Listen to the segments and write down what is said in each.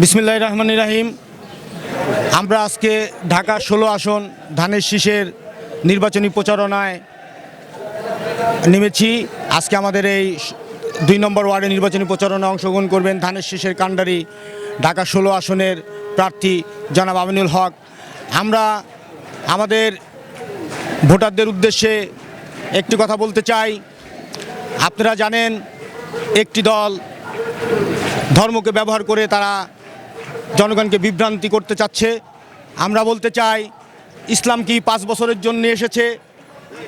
বিসমিল্লাহ রহমান রাহিম। আমরা আজকে ঢাকা ষোলো আসন ধানের শীষের নির্বাচনী প্রচারণায় নেমেছি। আজকে আমাদের এই দুই নম্বর ওয়ার্ডে নির্বাচনী প্রচারণায় অংশগ্রহণ করবেন ধানের শীষের কাণ্ডারি ঢাকা ষোলো আসনের প্রার্থী জনাব আমিনুল হক। আমরা আমাদের ভোটারদের উদ্দেশ্যে একটি কথা বলতে চাই। আপনারা জানেন, একটি দল ধর্মকে ব্যবহার করে তারা জনগণকে বিভ্রান্তি করতে চাচ্ছে। আমরা বলতে চাই, ইসলাম কি পাঁচ বছরের জন্য এসেছে?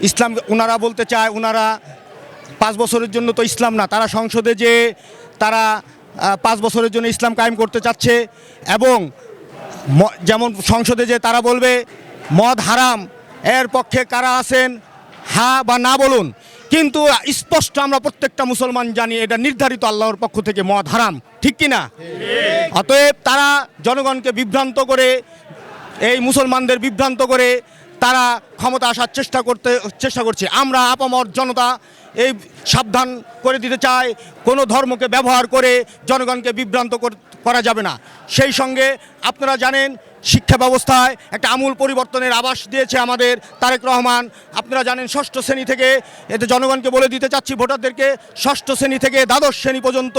ইসলাম ওনারা বলতে চায় ওনারা পাঁচ বছরের জন্য তো ইসলাম না, তারা সংসদে যে তারা পাঁচ বছরের জন্য ইসলাম কায়েম করতে চাচ্ছে এবং যেমন সংসদে যে তারা বলবে, মদ হারাম, এর পক্ষে কারা আছেন? হা বা না বলুন। কিন্তু স্পষ্ট আমরা প্রত্যেকটা মুসলমান জানি এটা নির্ধারিত আল্লাহর পক্ষ থেকে মদ হারাম, ঠিক কি না? অতএব তারা জনগণকে বিভ্রান্ত করে, এই মুসলমানদের বিভ্রান্ত করে তারা ক্ষমতা আসার চেষ্টা করতে, চেষ্টা করছে। আমরা আপামর জনতা এই সাবধান করে দিতে চাই, কোনো ধর্মকে ব্যবহার করে জনগণকে বিভ্রান্ত করা যাবে না। সেই সঙ্গে আপনারা জানেন শিক্ষা ব্যবস্থায় একটা আমূল পরিবর্তনের আবাস দিয়েছে আমাদের তারেক রহমান। আপনারা জানেন ষষ্ঠ শ্রেণি থেকে, এতে জনগণকে বলে দিতে চাচ্ছি ভোটারদেরকে, ষষ্ঠ শ্রেণি থেকে দ্বাদশ শ্রেণি পর্যন্ত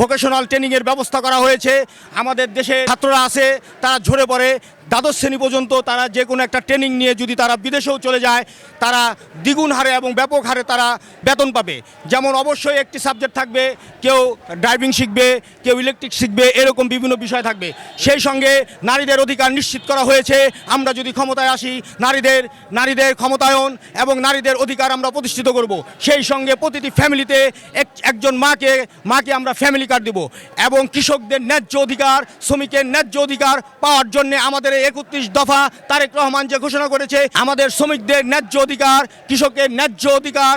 ভোকেশনাল ট্রেনিংয়ের ব্যবস্থা করা হয়েছে। আমাদের দেশে ছাত্ররা আছে, তারা ঝরে পড়ে। দ্বাদশ শ্রেণি পর্যন্ত তারা যে কোনো একটা ট্রেনিং নিয়ে যদি তারা বিদেশেও চলে যায়, তারা দ্বিগুণ হারে এবং ব্যাপক হারে তারা বেতন পাবে। যেমন অবশ্যই একটি সাবজেক্ট থাকবে, কেউ ড্রাইভিং শিখবে, কেউ ইলেকট্রিক শিখবে, এরকম বিভিন্ন বিষয় থাকবে। সেই সঙ্গে নারীদের অধিকার নিশ্চিত করা হয়েছে। আমরা যদি ক্ষমতায় আসি, নারীদের নারীদের ক্ষমতায়ন এবং নারীদের অধিকার আমরা প্রতিষ্ঠিত করব। সেই সঙ্গে প্রতিটি ফ্যামিলিতে এক, একজন মাকে মাকে আমরা ফ্যামিলি কার্ড দেব এবং কৃষকদের ন্যায্য অধিকার, শ্রমিকের ন্যায্য অধিকার পাওয়ার জন্য আমাদের একত্রিশ দফা তারেক রহমান যে ঘোষণা করেছে আমাদের শ্রমিকদের ন্যায্য অধিকার কৃষকের ন্যায্য অধিকার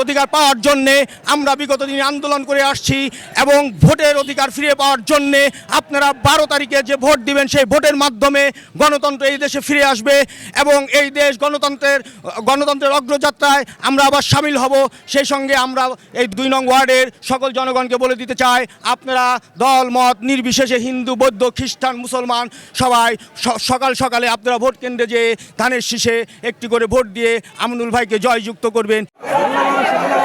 অধিকার পাওয়ার জন্যে আমরা বিগত দিনে আন্দোলন করে আসছি এবং ভোটের অধিকার ফিরে পাওয়ার জন্যে আপনারা বারো তারিখে যে ভোট দিবেন সেই ভোটের মাধ্যমে গণতন্ত্র এই দেশে ফিরে আসবে এবং এই দেশ গণতন্ত্রের গণতন্ত্রের অগ্রযাত্রায় আমরা আবার সামিল হব। সেই সঙ্গে আমরা এই দুই নং ওয়ার্ডের সকল জনগণকে বলে দিতে চাই, আপনারা দল, মত, নির্বিশেষে হিন্দু, বৌদ্ধ, খ্রিস্টান, মুসলমান সবাই সকাল সকালে আপনারা ভোট কেন্দ্রে যেয়ে ধানের শীষে একটি করে ভোট দিয়ে আমনুল ভাইকে জয়যুক্ত করবেন।